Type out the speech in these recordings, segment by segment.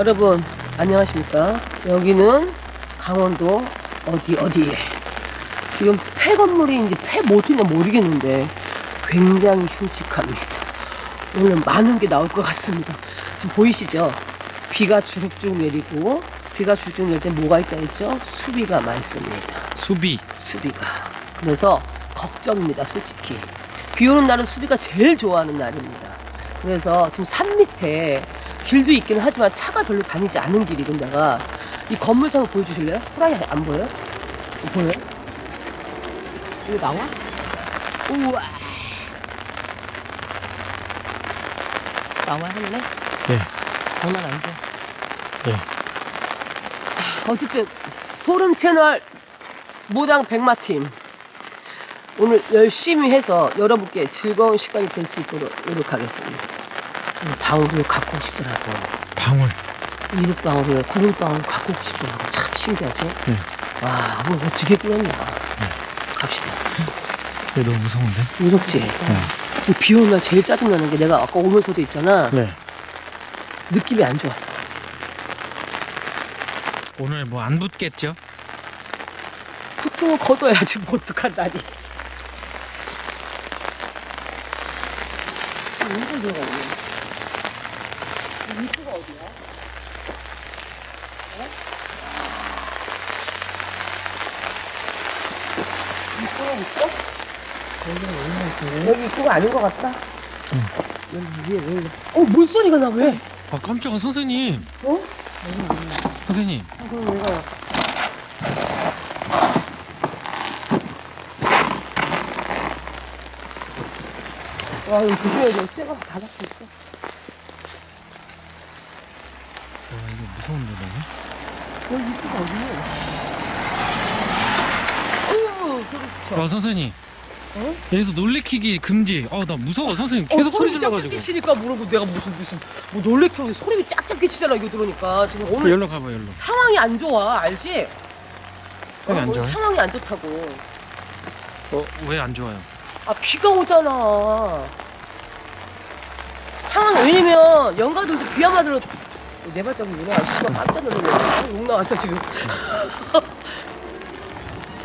여러분 안녕하십니까? 여기는 강원도 어디 어디에 지금 폐 건물이 이제 폐 모티냐 모르겠는데 굉장히 흉측합니다. 오늘 많은 게 나올 것 같습니다. 지금 보이시죠? 비가 주룩주룩 내리고 비가 주룩주룩 내릴 때 뭐가 있다 했죠? 수비가 많습니다. 수비. 수비가. 그래서 걱정입니다, 솔직히. 비 오는 날은 수비가 제일 좋아하는 날입니다. 그래서 지금 산 밑에 길도 있기는 하지만 차가 별로 다니지 않은 길이고 내가 이 건물 상 보여주실래요? 호랑이 안 보여요? 보여요? 이거 나와? 우와. 나와 할래? 네. 장난 아니죠? 네. 어쨌든 소름 채널 모당 백마팀 오늘 열심히 해서 여러분께 즐거운 시간이 될 수 있도록 노력하겠습니다. 방울을 갖고 싶더라고. 방울. 이륙 방울을 구름 방울 갖고 싶더라고. 참 신기하지? 네. 와, 뭐 어떻게 꾸렸냐. 갑시다. 네, 너무 무서운데? 무섭지? 이비 오는 날 제일 짜증나는 게 내가 아까 오면서도 있잖아. 네. 느낌이 안 좋았어. 오늘 뭐 안 붙겠죠? 후통을 걷어야지 뭐 어떡한다니. 어디 들어가냐? 입구가 어디야? 어? 입구가 있어? 여기 입구가 아닌 것 같다. 여기 위에 왜 이래? 어 물소리가 나 왜? 아 깜짝아 선생님. 어? 선생님. 그럼 내가 와 이거 조심해야 돼. 쇠가 다 잡혀 있어. 와 이거 무서운데 너무. 여기 입구가 어디야? 으 소리 쳐. 와 선생님. 어? 여기서 놀래키기 금지. 아 나 무서워 선생님. 계속 소리 질러가지고. 짝짝이 치니까 모르고 내가 무슨 무슨 뭐 놀래켜 소리 짝짝이 치잖아 이거 들으니까 지금 오늘 열로 가봐 열로. 상황이 안 좋아 알지? 상황이 안 오늘 좋아요? 상황이 안 좋다고. 어 왜 안 좋아요? 아 비가 오잖아. 상황 왜냐면 연가들도 비야마 들어 내 발자국 누나 씨발 깜짝 놀랐네. 욕 나왔어 지금.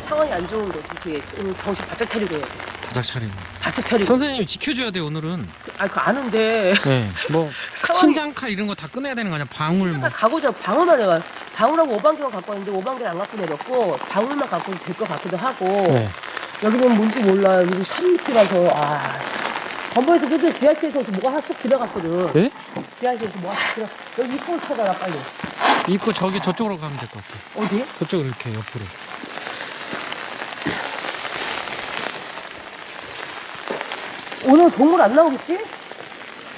상황이 안 좋은 거지 그게 오늘 정신 바짝 차리고 해야 돼. 바짝 차리고. 바짝 차리고. 선생님 지켜줘야 돼 오늘은. 아 그거 아는데. 네. 뭐 상황이- 침장칼 이런 거다 꺼내야 되는 거 아니야? 방울 뭐. 가고자 방울만 내가 방울하고 오방개만 갖고 왔는데 오방개를 안 갖고 내렸고 방울만 갖고 될 것 같기도 하고 네. 여기는 뭔지 몰라요. 여기 산 밑이라서 아. 씨. 건물에서 그때 지하철에서 뭐가 쑥 지나갔거든. 네? 지하철에서 뭐가 쑥 지나. 여기 입구를 찾아라 빨리. 입고 저기 저쪽으로 가면 될 것 같아. 어디? 저쪽으로 이렇게 옆으로. 오늘 동물 안 나오겠지?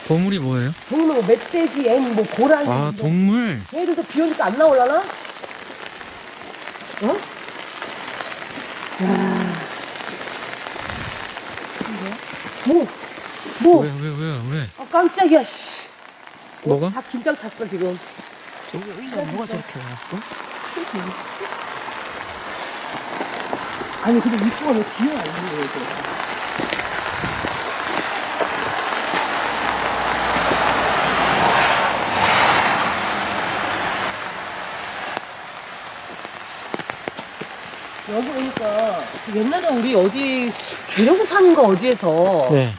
동물이 뭐예요? 동물 뭐 멧돼지, 앵, 뭐 고라니. 아 뭐. 동물. 얘들도 비 오니까 안 나올라나? 응? 야. 뭐? 뭐? 왜 왜 왜 왜? 아, 깜짝이야, 씨. 뭐가? 다 긴장 탔어, 지금. 저기 의자 뭐가 저렇게 나왔어? 아니, 근데 입구가 왜 거야, 이거? 여기 오니까 옛날에 우리 어디 계룡산인가 어디에서 네.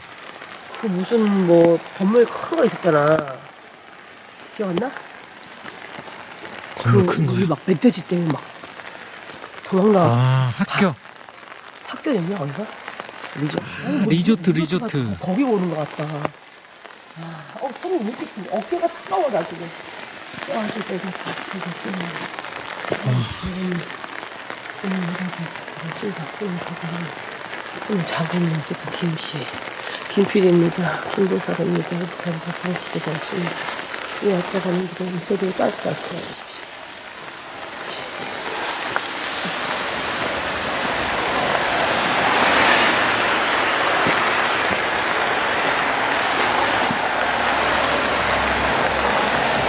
그 무슨 뭐 건물 큰 거 있었잖아. 기억 안 나? 건물 그큰 우리 거요? 막 멧돼지 때문에 막 도망나. 아 학교. 학교였냐 어디가? 리조트. 아니, 뭐 리조트, 리조트. 거기 오는 것 같다. 아, 어, 손이 왜 이렇게 긴- 어깨가 차가워 나 지금. 아, 진짜 이거 이거 좀. 오늘 작은 어쨌든 김씨, 김필입니다. 김도사입니다. 자리가 방식이 잘습니다 이 왔다 가는 길에 소리를 깔끔하게 해주십시오.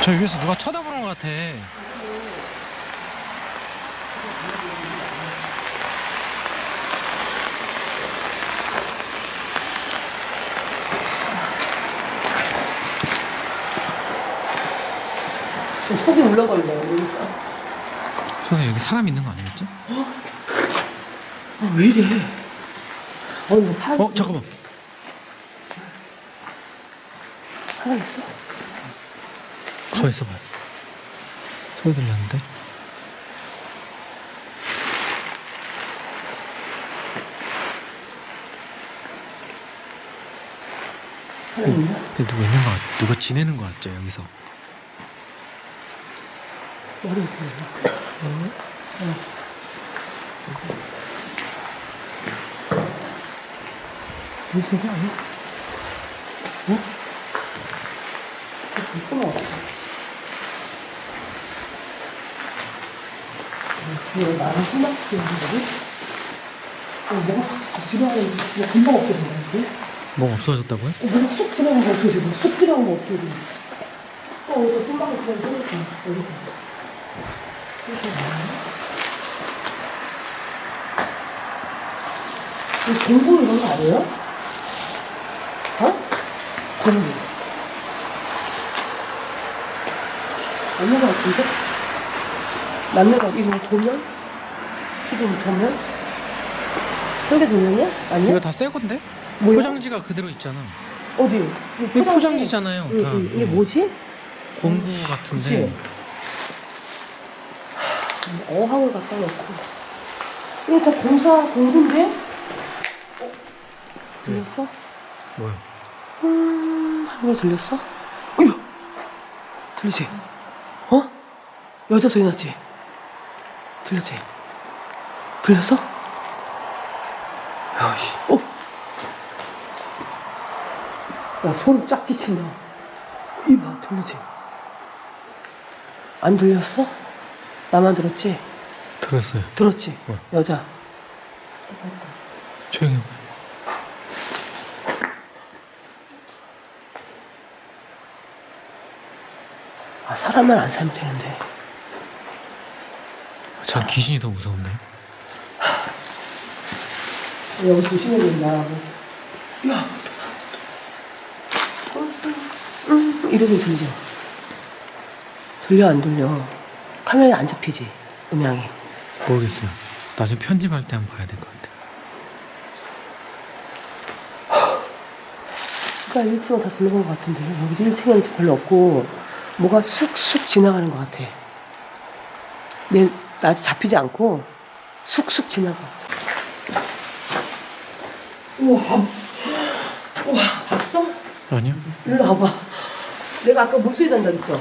저 위에서 누가 쳐다보는 것 같아. 속이 울렁거리네요. 그러니까. 선생님 여기 사람 있는 거 아니겠죠? 아, 왜 이래? 어, 뭐 사람, 어 잠깐만. 사람 있어? 가만 있어봐요. 소리 들렸는데? 있나? 근데 누가 있는 거 같, 누가 지내는 거 같죠 여기서? 아니야? 응? 손잡고 있는 거지? 어? 뭐 없어졌다고요? 어, 뭐가 쑥 지나간 거 없어지고, 쑥 지나간 거 없어지고. 어, 어디서 손방울 그냥. 여기서. 이 공부 이런 거 아니에요? 어? 공부. 맞는 거 같은데? 맞는 거, 이거 도면? 이거 도면? 현대 도면이야? 아니야? 이거 다 새 건데? 뭐야? 포장지가 그대로 있잖아. 어디? 이게 포장지잖아요. 응, 다. 응. 이게 뭐지? 공구 그치? 같은데. 어항을 갖다 놓고. 이거 다 공사 공부인데? 어? 들렸어? 뭐야? 음, 하는 거 들렸어? 어휴! 들리지? 어? 여자 소리 났지? 들렸지? 들렸어? 야, 씨. 어? 야, 소름 쫙 끼친다. 이봐, 들리지? 안 들렸어? 나만 들었지? 들었어요. 들었지? 뭐? 여자. 조용히 해봐. 아, 사람만 안 살면 되는데. 전 귀신이 더 무서운데. 여기 조심해야 된다. 야, 소리 들리죠? 들려, 안 들려? 카메라에 안 잡히지? 음향이. 모르겠어요. 나중에 편집할 때 한번 봐야 될 것 같아. 그러니까 1층은 다 둘러본 것 같은데, 여기 1층에는 별로 없고, 뭐가 쑥쑥 지나가는 것 같아. 내, 나 잡히지 않고, 쑥쑥 지나가. 우와, 우와, 봤어? 아니요? 일로 와봐. 내가 아까 물소리 난다 그랬죠?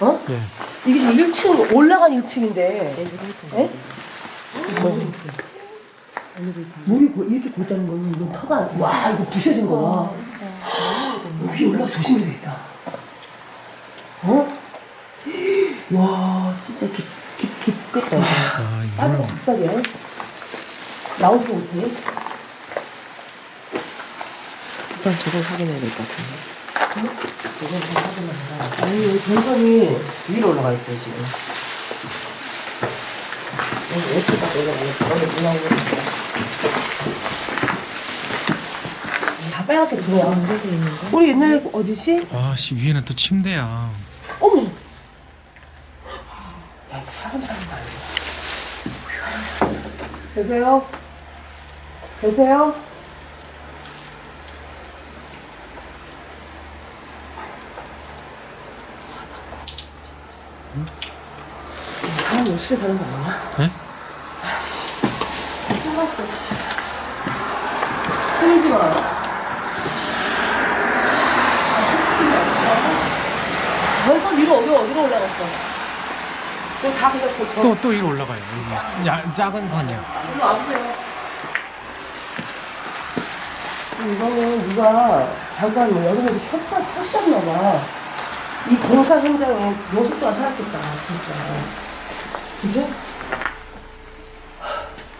어? 예. 이게 지금 1층, 올라간 1층인데. 에? 물이 고- 이렇게 고있다는 거는 이건 터가, 와, 이거 부셔진 거야. 위에 올라가 조심해야 되겠다. 어? 와, 진짜 깊, 깊, 깊겠다. 아, 빠져, 이걸 박살이야. 나오지 못해. 일단 저걸 확인해야 될 것 같은데. 아니, 여기 동선이 위로 올라가 있어요, 지금. 여기 어떻게 올라가요? 여기 올라오고 다 빨갛게 들어와. 우리 옛날에 어디지? 아씨 위에는 또 침대야. 어머! 야, 이거 사람 사는 거 아니야? 계세요? 계세요? 옷에 사는 거 아니야? 예? 숨었어, 씨. 흘리지 마. 벌써 위로 어디 어디로 올라갔어? 이거 다 그냥 그 저. 또또 위로 올라가요. 여기 야, 작은 산이야. 이리 와보세요. 이거는 누가 잠깐 뭐 여름에도 쳤다 쳤었나 봐. 이 공사 현장에 노숙자가 살았겠다, 진짜. 그죠?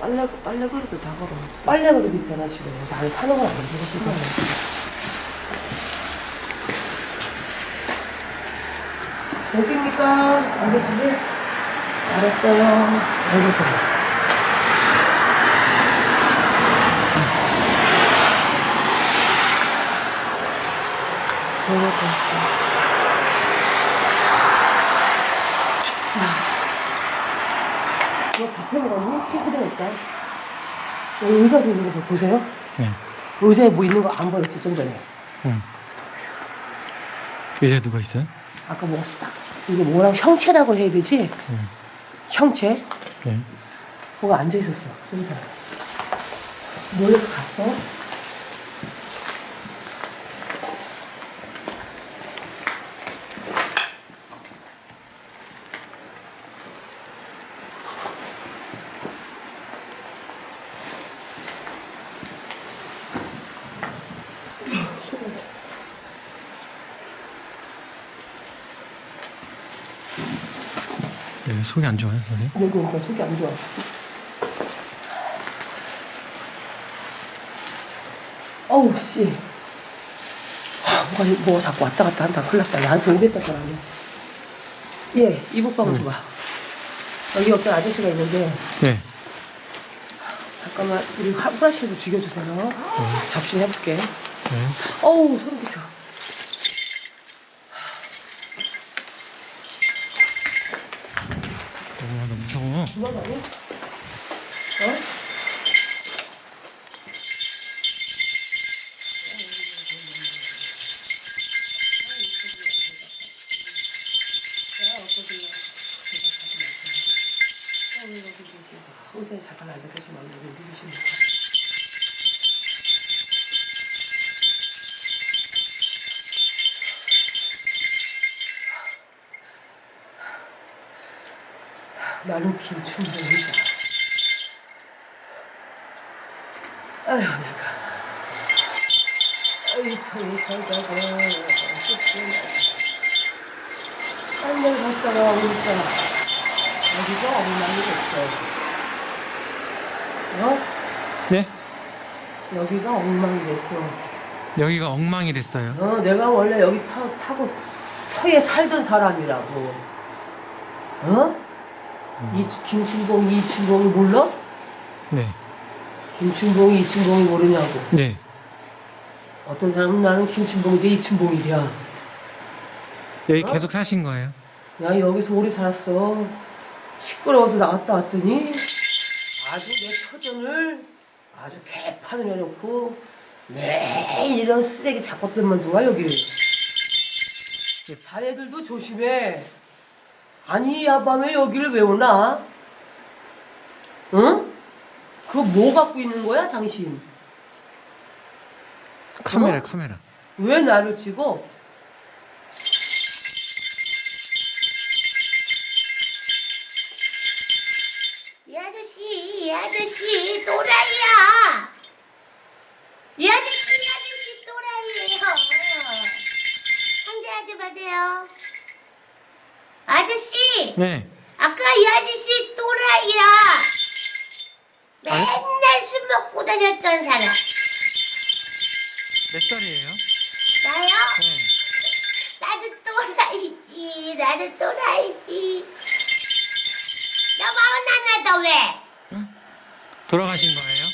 빨래, 빨래 그릇도 다 걸어. 빨래 그릇 있잖아, 지금. 안에 사는 건 아니지, 지금. 여기입니까? 알겠지? 알았어요. 그러고 이거 밥해 먹었니? 싱크대니까. 여기 의자도 있는 거 보세요. 네. 의자에 뭐 있는 거안 버렸지, 좀 전에. 응. 의자에 누가 있어요? 아까. 딱. 이게 뭐라고 형체라고 해야 되지? 형체? 네. 뭐가 앉아 있었어. 여기다. 몰래 갔어? 네, 속이 안 좋아요, 선생님? 여기 오니까 속이 안 좋아. 어우, 씨. 하, 뭐가, 뭐가 자꾸 왔다 갔다 한다. 큰일 났다. 나한테 오겠다, 사람이. 예, 이북방을 줘봐. 여기 옆에 아저씨가 있는데, 네. 잠깐만, 우리 화- 후라시도 죽여주세요. 접시 해볼게. 네. 어우, 소름 끼쳐. 혼자 잠깐 앉아 계시면 안 되고 누구십니까? 나는 김충봉이다. 아휴 내가 아이 통이 살다가 딴데 갔다가 오니까 여기가 엉망이 됐어. 어? 네? 여기가 엉망이 됐어. 여기가 엉망이 됐어요. 어, 내가 원래 여기 타, 타고 터에 살던 사람이라고. 어? 이 김춘봉, 이춘봉이 몰라? 네. 김춘봉이, 이춘봉이 모르냐고. 네. 어떤 사람은 나는 김춘봉인데 이춘봉이야. 여기 어? 계속 사신 거예요? 야, 여기서 오래 살았어. 시끄러워서 나갔다 왔더니 아주 내 터전을 아주 개판을 해놓고 매일 이런 쓰레기 잡것들만 들어와, 여기. 자네들도 조심해. 아니, 이 야밤에 여기를 왜 오나? 응? 그거 뭐 갖고 있는 거야, 당신? 카메라, 어? 카메라. 왜 나를 찍어? 하지 마세요. 아저씨, 네. 아까 이 아저씨 또라이야. 맨날 술 먹고 다녔던 사람. 몇 살이에요? 나요? 네. 나도 또라이지. 나도 또라이지. 너 마흔 하나 더 왜? 돌아가신 거예요?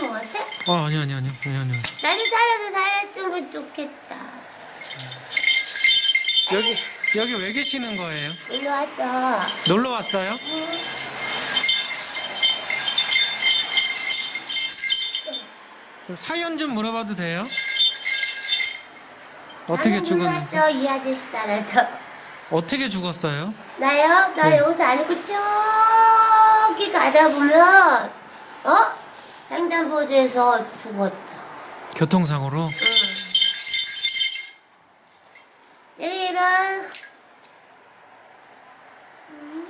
거 같아? 어, 아니요, 아니요, 아니요, 아니요, 아니요. 나도 살아도 살았으면 좋겠다. 여기, 여기 왜 계시는 거예요? 일로 왔다. 놀러 왔어요? 그럼 사연 좀 물어봐도 돼요? 어떻게 죽었는지? 왔죠, 이 아저씨 따라서. 어떻게 죽었어요? 나요? 나 네. 여기서 아니고 저기 가다 보면, 어? 횡단보도에서 죽었다. 교통사고로? 내일은 음,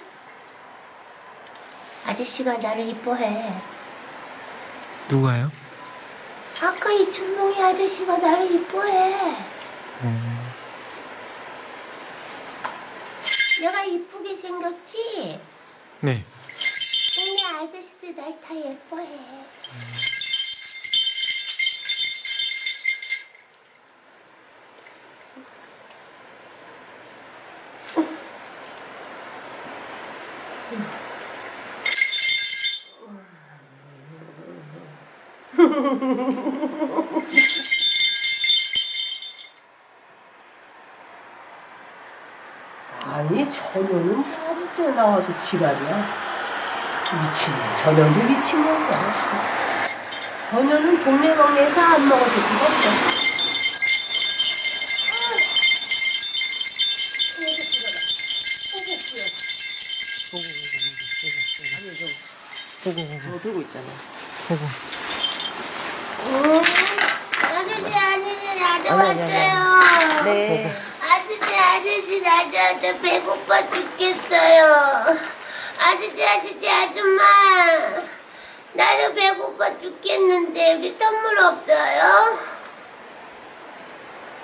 아저씨가 나를 이뻐해. 누가요? 아까 이 춘봉이 아저씨가 나를 이뻐해. 음, 내가 이쁘게 생겼지? 네. 동네 아저씨들 날 다 예뻐해. 아니, 아무 때나 나와서 지랄이야. 미친년. 전현도 미친년이야. 전현은 동네 방네에서 안 먹을 새끼가 없어. 보고 저거 들고 있잖아. 보고 아저씨 아저씨 나도 왔어요. 네. 아저씨 아저씨 나도 저 배고파 죽겠어요. 아저씨 아저씨 아줌마 나도 배고파 죽겠는데 여기 선물 없어요?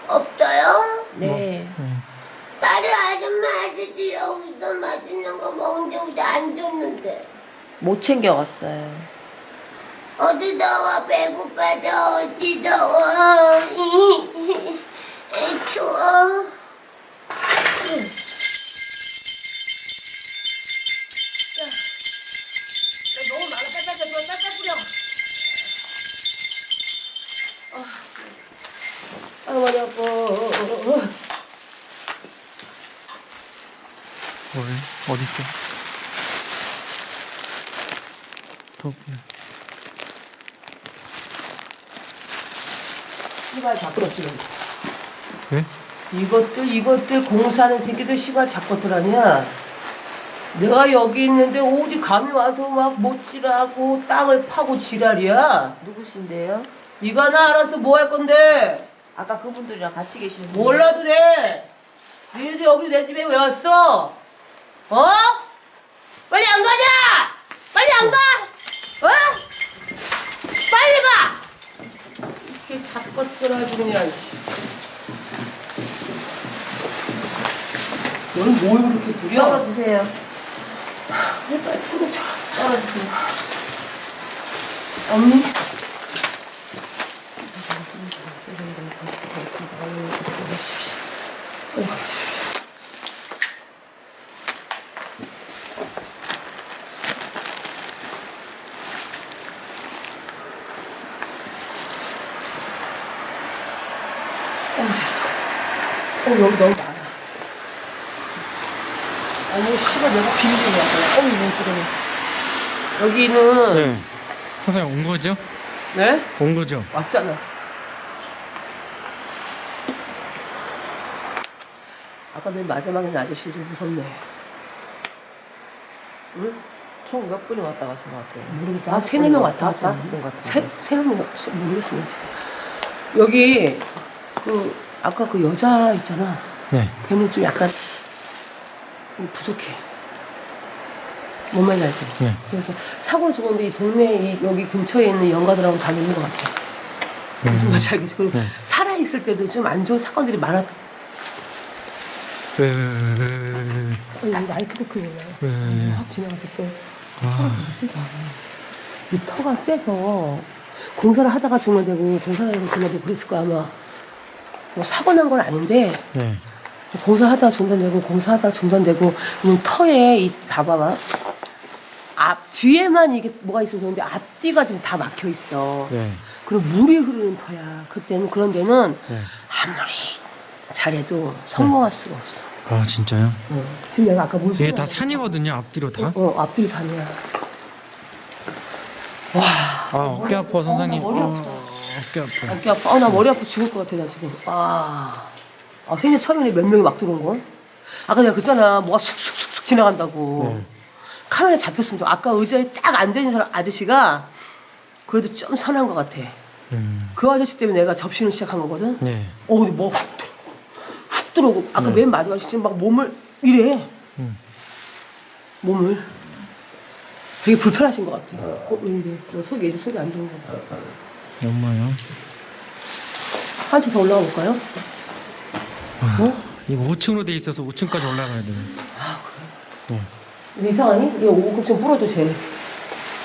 없어요? 네. 다른 아줌마 아저씨 여기서 맛있는 거 먹는데 우리 안 줬는데 못 챙겨왔어요. 어디다가 배고파서 어디다와 에이 추워 너무 많아 빨빨 뿌려 빨빨 뿌려 아, 머리 아파. 뭘 어디 있어? 더 씨발 자꾸로 지금. 왜? 이것들 이것들 공사하는 새끼들 씨발 자꾸들 아니야. 내가 여기 있는데 어디 감이 와서 막 못질하고 땅을 파고 지랄이야. 누구신데요? 네가 나 알아서 뭐 할 건데? 아까 그분들이랑 같이 계시는 분. 몰라도 돼. 니네들 여기 내 집에 왜 왔어? 어? 빨리 안 가냐? 빨리 안 가? 어? 빨리 가! 이렇게 잡 것들 아주 그냥 씨. 너는 뭘 그렇게 부려? 떨어지세요. 빨리 떨어져. 떨어지세요. 언니? 어, 됐 어. 어, 여기 너무 많아. 아니, 씨발, 내가 비밀이야. 어, 이거 지금. 여기는, 네. 선생님 온 거죠? 네? 온 거죠? 왔잖아. 아까 맨 마지막에 아저씨 좀 무섭네. 응? 총 몇 분이 왔다 가신 것 같아요? 모르겠다. 한 세네 명 왔다 갔잖아. 다섯 분 같은데. 세, 세네 명, 세- 모르겠어, 지금. 여기, 그, 아까 그 여자 있잖아. 네. 걔는 좀 약간 좀 부족해. 뭔 말인지 알지? 네. 그래서 사고를 죽었는데 이 동네 이 여기 근처에 있는 연가들하고 다니는 것 같아. 무슨 말인지 알겠지? 그리고 네. 살아 있을 때도 좀 안 좋은 사건들이 많았. 왜, 왜, 왜, 왜, 왜, 왜, 어, 여기 나이트도 크네. 왜, 왜. 확 지나갔을 때 아, 터가 되게 세다. 이 터가 세서 공사를 하다가 주면 되고 공사를 주면 되고 그랬을 거야 아마. 뭐 사고 난 건 아닌데 네. 공사하다가 중단되고 공사하다가 중단되고 이 터에 이 봐봐봐 앞 뒤에만 이게 뭐가 있어서 그런데 앞뒤가 지금 다 막혀 있어. 네. 그리고 물이 흐르는 터야. 그때는 그런 데는 네. 아무리 잘해도 성공할 수가 없어. 아, 진짜요? 어. 지금 내가 아까 물 이게 다 산이거든요, 앞뒤로 다. 어, 앞뒤로 산이야. 와, 아, 어깨 아파, 선생님. 머리 아, 아프다. 어깨 아파. 어깨 아파. 아, 나 머리 아파 죽을 것 같아, 나 지금. 아, 아 생일 처음에 몇 명이 막 들어온 거? 아까 내가 그랬잖아. 뭐가 쑥쑥쑥쑥 지나간다고. 네. 카메라에 잡혔으면 좋 아까 의자에 딱 앉아있는 사람, 아저씨가 그래도 좀 선한 것 같아. 음, 그 아저씨 때문에 내가 접신을 시작한 거거든. 네. 어, 근데 뭐훅 들어. 훅 들어오고. 아까 네. 맨 마지막에 지금 막 몸을 이래. 음. 몸을. 되게 불편하신 것 같아. 어, 왜 이래. 너 속이, 속이 안 좋은 거 같아. 엄마요. 한층 더 올라가 볼까요? 어? 이거 5층으로 돼 있어서 5층까지 올라가야 돼요. 이거 이상하니? 이거 오급 좀 뿌려줘, 쟤.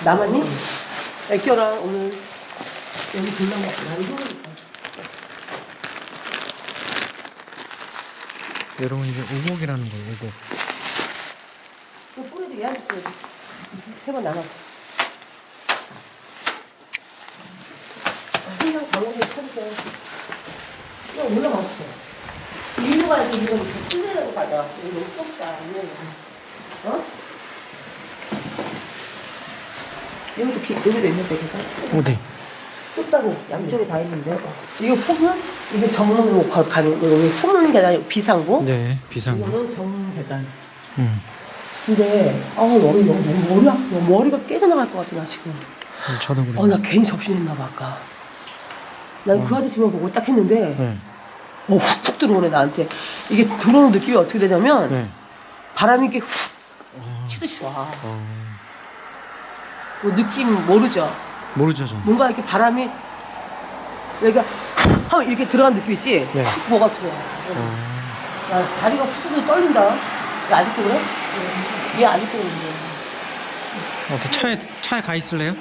남았니? 애껴라, 오늘. 여기 불난 거. 여러분, 이게 우곡이라는 거예요, 우곡. 얘한테 뿌려줘. 세번 남았 항상 방법이 있었어. 이거 올라갔어. 일로 가서 이거 풀리라고 가자. 이거 없었다. 어? 여기도 기, 여기도 있는데, 걔가? 어디? 네. 좁다고, 양쪽에 다 있는데. 이거 후면? 이게 정문으로 가, 가는, 여기 후문 계단, 비상구? 네, 비상구. 이거는 정문 계단. 음. 근데, 아, 머리, 너무 머리 아파. 머리가 깨져나갈 것 같아, 나 지금. 음, 저도 그래. 어, 나 괜히 접신했나봐, 아까. 난 그 아저씨만 보고 딱 했는데 네. 어 훅훅 들어오네 나한테. 이게 들어오는 느낌이 어떻게 되냐면 네. 바람이 이렇게 훅 치듯이 와. 어, 뭐 느낌 모르죠. 모르죠, 전. 뭔가 이렇게 바람이 여기가 하면 이렇게 들어간 느낌 있지? 네. 훅 뭐가 들어와. 야, 다리가 후두둑 떨린다. 얘 아직도 그래? 얘 아직도 그래. 어떻게 차에 차에 가 있을래요?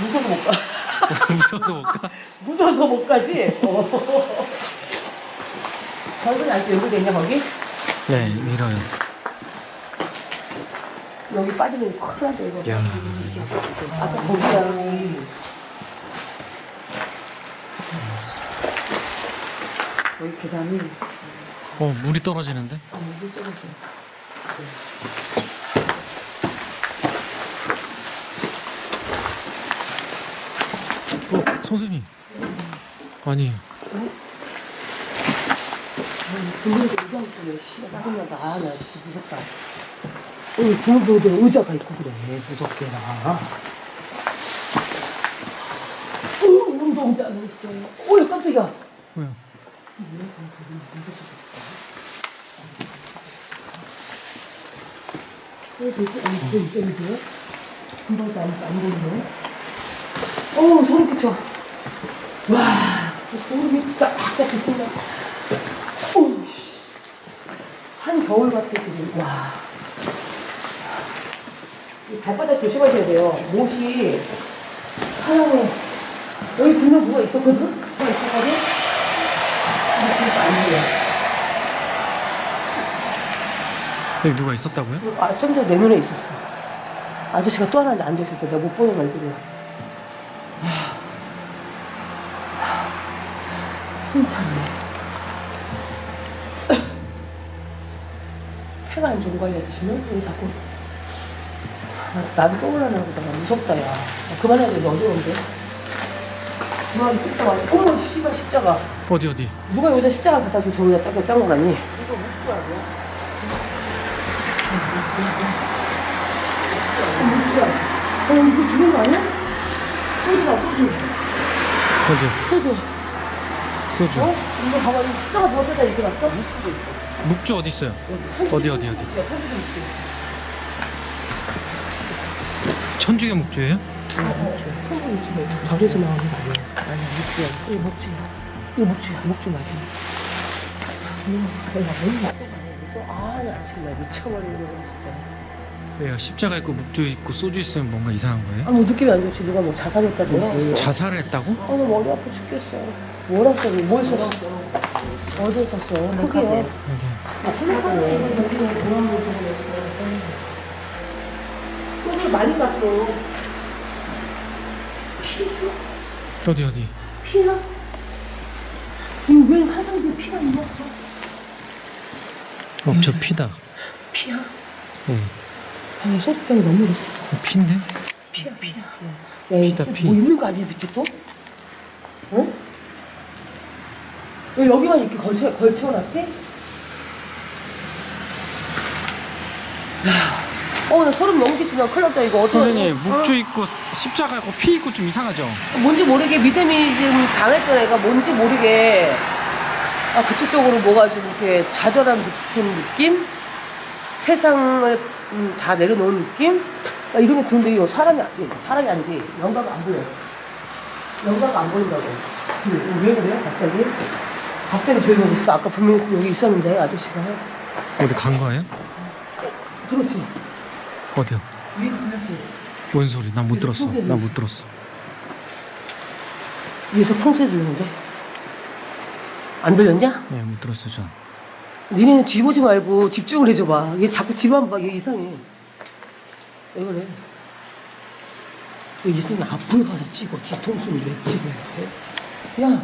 무서워서 못 가. 무서워서 못 가. 무서워서 못 가지? 어. 거기 아직 여기 있냐 거기? 네, 밀어요. 여기 빠지면 큰일 나죠 이거. 야, 아까 거기랑 여기 계단이 어 물이 떨어지는데? 어, 선생님. 아니, 근데 의자 없으면 씨가 짜증나다. 아, 나 씨, 무섭다. 여기 구멍도에 의자가 있고 그래. 무섭게 나. 어, 운동자 안 했어. 어, 깜짝이야. 어, 되게 안 이제 안 보이네. 어우, 소름 끼쳐. 끼친다. 어우, 씨. 한 겨울 같아, 지금. 와. 이 발바닥 조심하셔야 돼요. 못이 하얀에, 여기 분명 누가 있었거든? 누가 있었거든? 근데 지금 안 보여. 여기 누가 있었다고요? 아, 좀 전에 내 눈에 있었어. 아저씨가 또 하나 앉아 있었어. 내가 못 보는 얼굴을. 숨차네. 폐가 안 좋은 거야, 아저씨는? 왜 자꾸. 아, 나도 떠올라나 보다. 나 무섭다, 야. 야, 그만해야 돼. 너 어려운데. 그만, 뜯다 와. 어머, 씨발, 십자가. 어디 어디? 누가 여기다 십자가 갖다 줘 저기다 딱 짠거 아니? 이거 묵주 아니야? 묵주야. 어, 이거 죽은 거 아니야? 소주다, 소주. 어디? 소주. 소주. 어? 이거 봐봐, 이 십자가 누워다 이렇게 났어? 묵주도 있어. 묵주 어디 있어요? 어디 어디 어디? 천주교 묵주예요? 묵주. 천국 묵주. 가게에서 나오는 거 아니야? 아니야, 묵주야. 이거 묵주야. 이거 묵주야. 묵주 맞아. 내가 뭔 묵주가 아니야. 아, 나 지금 나 미쳐버리는 거 진짜. 왜요? 십자가 있고 묵주 있고 소주 있으면 뭔가 이상한 거예요? 아, 뭐 느낌이 안 좋지. 누가 뭐 자살했다고. 자살을 했다고? 어, 나 머리 아파 죽겠어. 뭐라 써니? 뭐 썼어? 어디에 썼어? 크게. 여기. 소주 많이 갔어. 피 있어? 어디 어디? 피나? 이거 왜 화장대 피가 있냐? 어, 저 피다. 피야? 예. 아니, 소주병이 너무. 어, 피인데? 피야, 피야. 야, 피다, 이거 피. 뭐 있는 거 아니야, 밑에 또? 어? 왜 여기만 이렇게 걸쳐, 걸쳐놨지? 야, 어, 나 소름 너무 끼친다. 큰일 났다, 이거. 어떡하지? 선생님 어? 묵주 있고 십자가 있고 피 있고 좀 이상하죠? 뭔지 모르게 믿음이 지금 강했던 애가 뭔지 모르게 아 그쪽 쪽으로 뭐가 좀 이렇게 좌절한 듯한 느낌? 세상을 음, 다 내려놓은 느낌? 아, 이런 게 드는데 이거 사람이 아니 사람이 아니지 영가가 안 보여 영가가 안 보인다고 그, 왜 그래 갑자기? 갑자기 조용히 있어 아까 분명히 여기 있었는데 아저씨가 어디 간 거예요? 그렇지 어디요? 위에서 들렸지 뭔 소리? 난못 들었어. 난못 들었어. 위에서 풍새 들리는데 안 들렸냐? 네, 못 들었어, 전. 니네는 뒤보지 말고 집중을 해줘봐. 얘 자꾸 뒤만 봐. 얘 이상해. 왜 그래? 얘 이상해. 앞을 가서 찍어. 뒤통수를 왜 찍어? 야!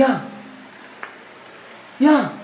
야! 야!